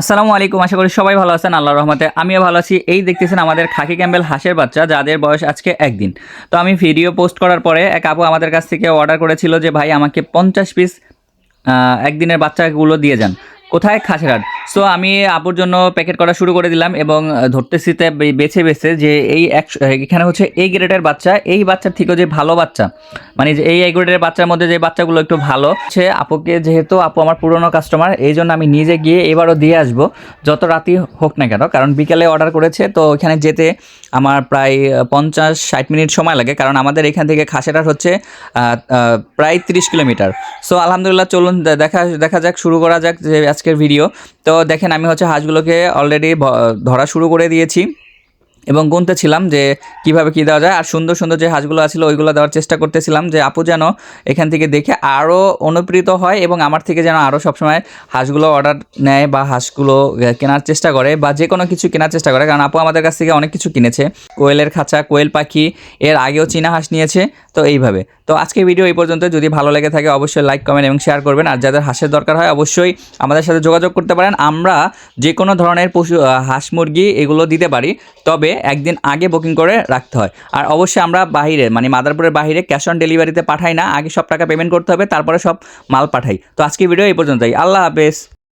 আসসালামু আলাইকুম, আশা করি সবাই ভালো আছেন আল্লাহ রহমতে। আমিও ভালো আছি। এই দেখতেছেন আমাদের খাকি ক্যাম্বেল হাঁসের বাচ্চা, যাদের বয়স আজকে একদিন। তো আমি ভিডিও পোস্ট করার পরে এক আপু আমাদের কাছ থেকে অর্ডার করেছিল যে, ভাই, আমাকে পঞ্চাশ পিস একদিনের বাচ্চাগুলো দিয়ে যান। কোথায়? খাসেরহাট সো আমি আপুর জন্য প্যাকেট করা শুরু করে দিলাম এবং ধরতেছিতে বেছে বেছে যে এই এক এখানে হচ্ছে এই গ্রেডের বাচ্চা। এই বাচ্চার থেকেও যে ভালো বাচ্চা মানে যে এই গ্রেডের বাচ্চার মধ্যে যে বাচ্চাগুলো একটু ভালো হচ্ছে আপুকে যেহেতু আপু আমার পুরনো কাস্টমার এই জন্য আমি নিজে গিয়ে এবারও দিয়ে আসব, যত রাতই হোক না কেন। কারণ বিকেলে অর্ডার করেছে, তো ওখানে যেতে আমার প্রায় পঞ্চাশ ষাট মিনিট সময় লাগে। কারণ আমাদের এখান থেকে খাসেরার হচ্ছে প্রায় তিরিশ কিলোমিটার। সো আলহামদুলিল্লাহ, চলুন দেখা দেখা যাক, শুরু করা যাক যে আজকের ভিডিও তো দেখেন আমি হচ্ছে হাঁসগুলোকে অলরেডি ধরা শুরু করে দিয়েছি। এবং গুনতেছিলাম যে কীভাবে কি দেওয়া যায়। আর সুন্দর সুন্দর যে হাঁসগুলো আছিল, ওইগুলো দেওয়ার চেষ্টা করতেছিলাম যে, আপু যেন এখান থেকে দেখে আরও অনুপ্রেরিত হয় এবং আমার থেকে যেন আরও সবসময় হাঁসগুলো অর্ডার নেয় বা হাঁসগুলো কেনার চেষ্টা করে বা যে কোনো কিছু কেনার চেষ্টা করে। কারণ আপু আমাদের কাছ থেকে অনেক কিছু কিনেছে। কোয়েলের খাঁচা, কোয়েল পাখি, এর আগেও চীনা হাঁস নিয়েছে। তো এইভাবে। তো আজকে ভিডিও এই পর্যন্ত। যদি ভালো লেগে থাকে অবশ্যই লাইক, কমেন্ট এবং শেয়ার করবেন। আর যাদের হাঁসের দরকার হয় অবশ্যই আমাদের সাথে যোগাযোগ করতে পারেন। আমরা যে কোনো ধরনের পশু হাঁস মুরগি এগুলো দিতে পারি। তবে একদিন আগে বুকিং করে রাখতে হয়। আর অবশ্যই আমরা বাইরে মানে মাদারপুরের বাইরে ক্যাশ অন ডেলিভারিতে পাঠাই না, আগে সব টাকা পেমেন্ট করতে হবে, তারপরে সব মাল পাঠাই। তো আজকে ভিডিও এই পর্যন্তই। আল্লাহ হাফেজ।